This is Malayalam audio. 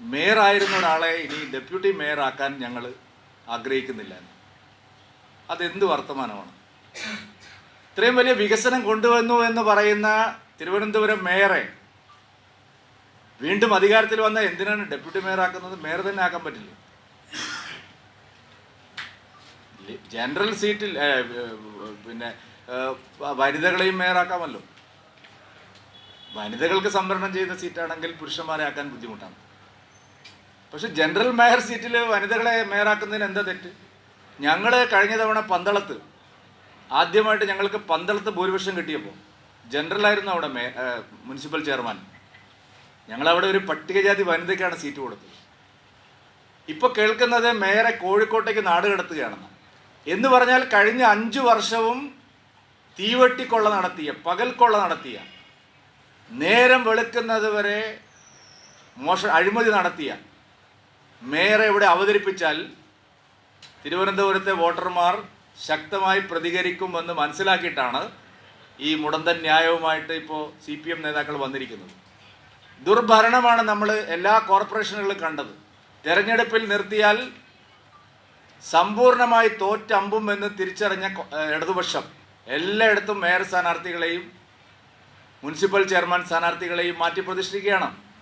മേയറായിരുന്ന ഒരാളെ ഇനി ഡെപ്യൂട്ടി മേയറാക്കാൻ ഞങ്ങൾ ആഗ്രഹിക്കുന്നില്ല. അതെന്ത് വർത്തമാനമാണ്? ഇത്രയും വലിയ വികസനം കൊണ്ടുവന്നു എന്ന് പറയുന്ന തിരുവനന്തപുരം മേയറെ വീണ്ടും അധികാരത്തിൽ വന്ന എന്തിനാണ് ഡെപ്യൂട്ടി മേയർ ആക്കുന്നത് മേയർ തന്നെ ആക്കാൻ പറ്റില്ല. ജനറൽ സീറ്റിൽ പിന്നെ വനിതകളെയും മേയറാക്കാമല്ലോ. വനിതകൾക്ക് സംവരണം ചെയ്ത സീറ്റാണെങ്കിൽ പുരുഷന്മാരെ ആക്കാൻ ബുദ്ധിമുട്ടാണ്. പക്ഷെ ജനറൽ മേയർ സീറ്റിൽ വനിതകളെ മേയറാക്കുന്നതിന് എന്താ തെറ്റ്? ഞങ്ങൾ കഴിഞ്ഞ തവണ പന്തളത്ത് ആദ്യമായിട്ട് ഞങ്ങൾക്ക് പന്തളത്ത് ഭൂരിപക്ഷം കിട്ടിയപ്പോൾ ജനറൽ ആയിരുന്നു അവിടെ മേ മുനിസിപ്പൽ ചെയർമാൻ. ഞങ്ങളവിടെ ഒരു പട്ടികജാതി വനിതയ്ക്കാണ് സീറ്റ് കൊടുത്തത്. ഇപ്പോൾ കേൾക്കുന്നത് മേയറെ കോഴിക്കോട്ടേക്ക് നാട് കടത്തുകയാണെന്ന്. എന്ന് പറഞ്ഞാൽ കഴിഞ്ഞ അഞ്ചു വർഷവും തീവട്ടിക്കൊള്ള നടത്തിയ പകൽക്കൊള്ള നടത്തിയ നേരം വെളുക്കുന്നത് വരെ മോശ അഴിമതി നടത്തിയ മേയറെ ഇവിടെ അവതരിപ്പിച്ചാൽ തിരുവനന്തപുരത്തെ വോട്ടർമാർ ശക്തമായി പ്രതികരിക്കുമെന്ന് മനസ്സിലാക്കിയിട്ടാണ് ഈ മുടന്തൻ ന്യായവുമായിട്ട് ഇപ്പോൾ സി പി എം നേതാക്കൾ വന്നിരിക്കുന്നത്. ദുർഭരണമാണ് നമ്മൾ എല്ലാ കോർപ്പറേഷനുകളിലും കണ്ടത്. തെരഞ്ഞെടുപ്പിൽ നിർത്തിയാൽ സമ്പൂർണമായി തോറ്റമ്പും എന്ന് തിരിച്ചറിഞ്ഞ ഇടതുപക്ഷം എല്ലായിടത്തും മേയർ സ്ഥാനാർത്ഥികളെയും മുനിസിപ്പൽ ചെയർമാൻ സ്ഥാനാർത്ഥികളെയും മാറ്റി പ്രതിഷ്ഠിക്കുകയാണ്.